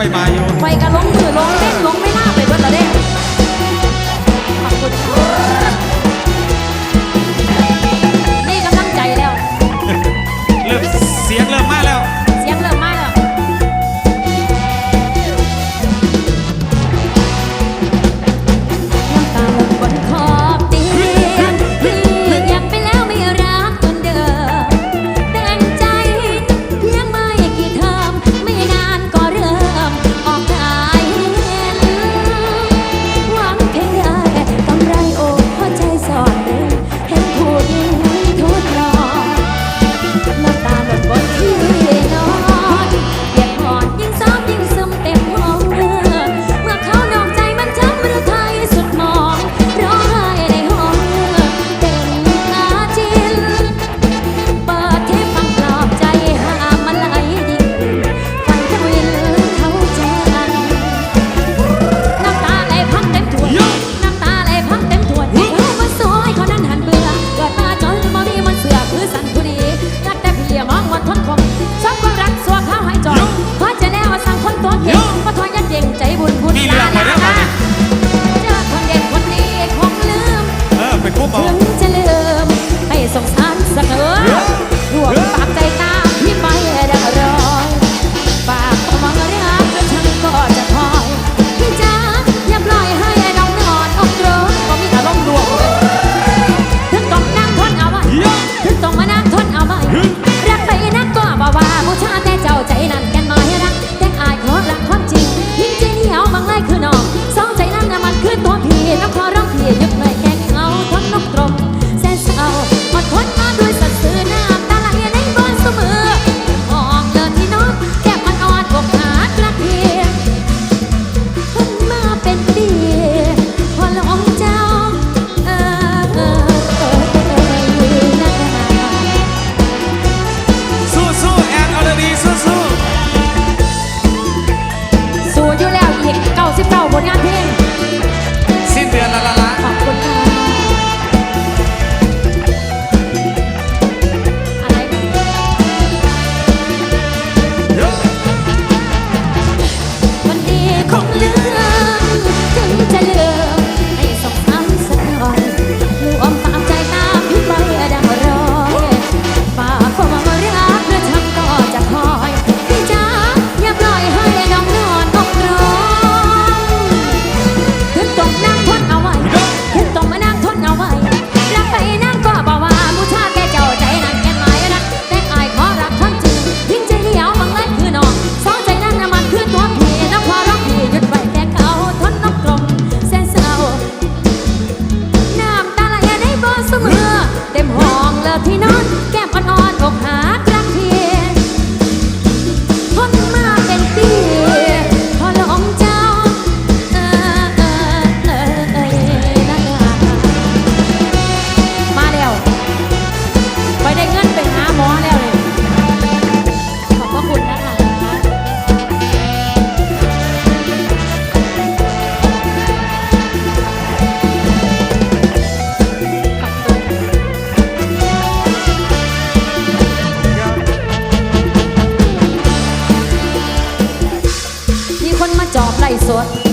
ไปมาอยู่ ไปกระล้มมือ pessoa.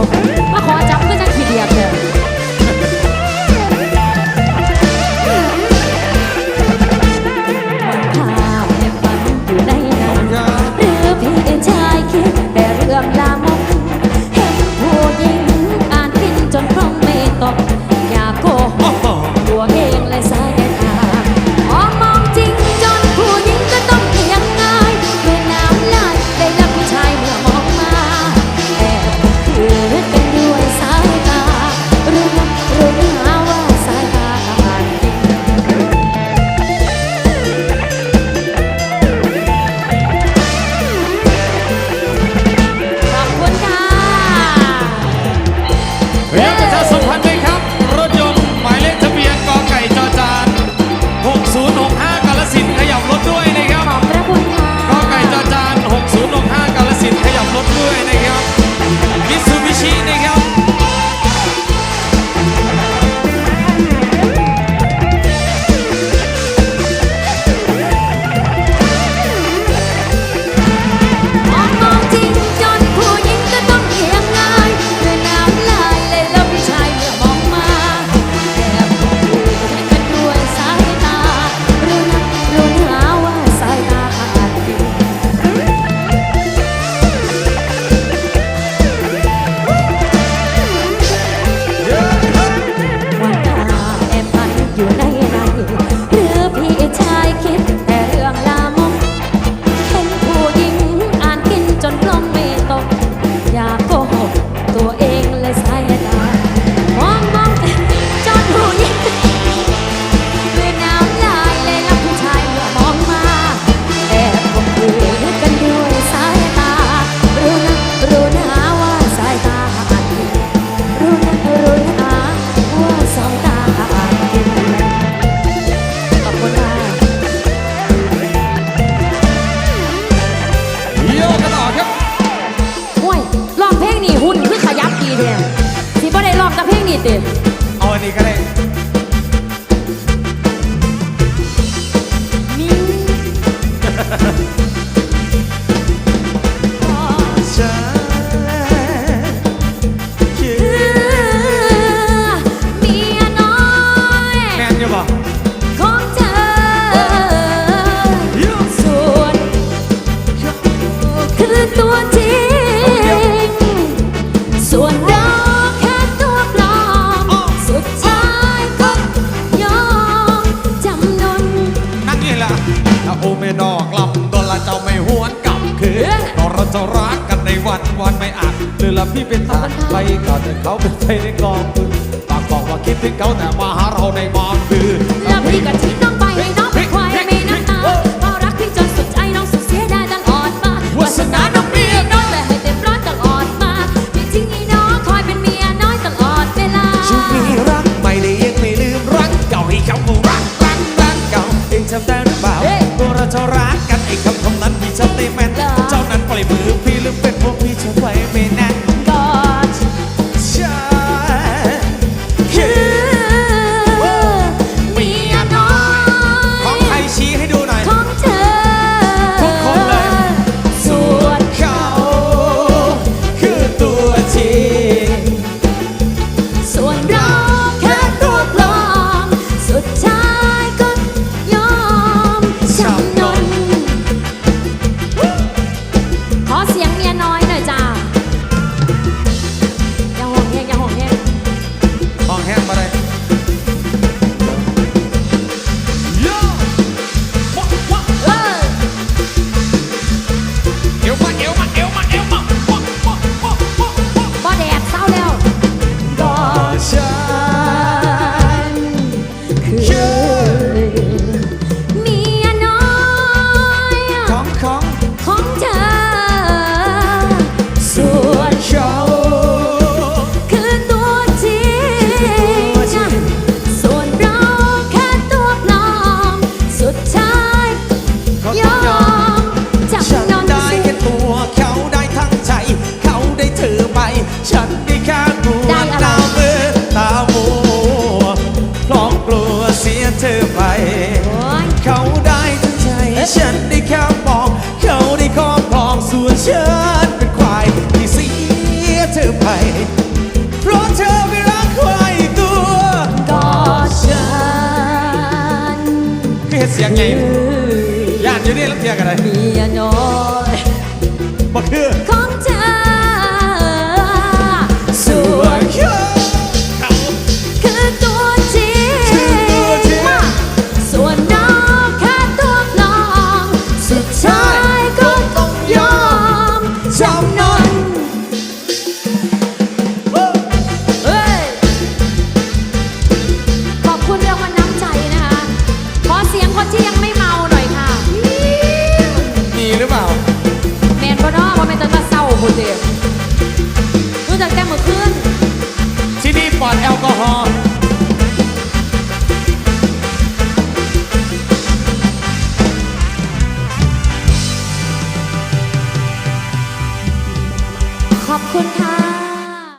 love. เป็นทหารไปก่อนเขาเป็นใจในกองปืนปากบอกว่าคิดถึงเขาแต่มาหาเราในมองคือ แล้วพี่กับที่น สียงไงย่าติอยู่นี่ล้วเทียกันเลยมียคือ ก็เนาะบ่ไม่นตั้งแต่เศร้าพุ่นเด้รู้จักแก่เมื่อคืนที่นี่ปลอดแอลกอฮอล์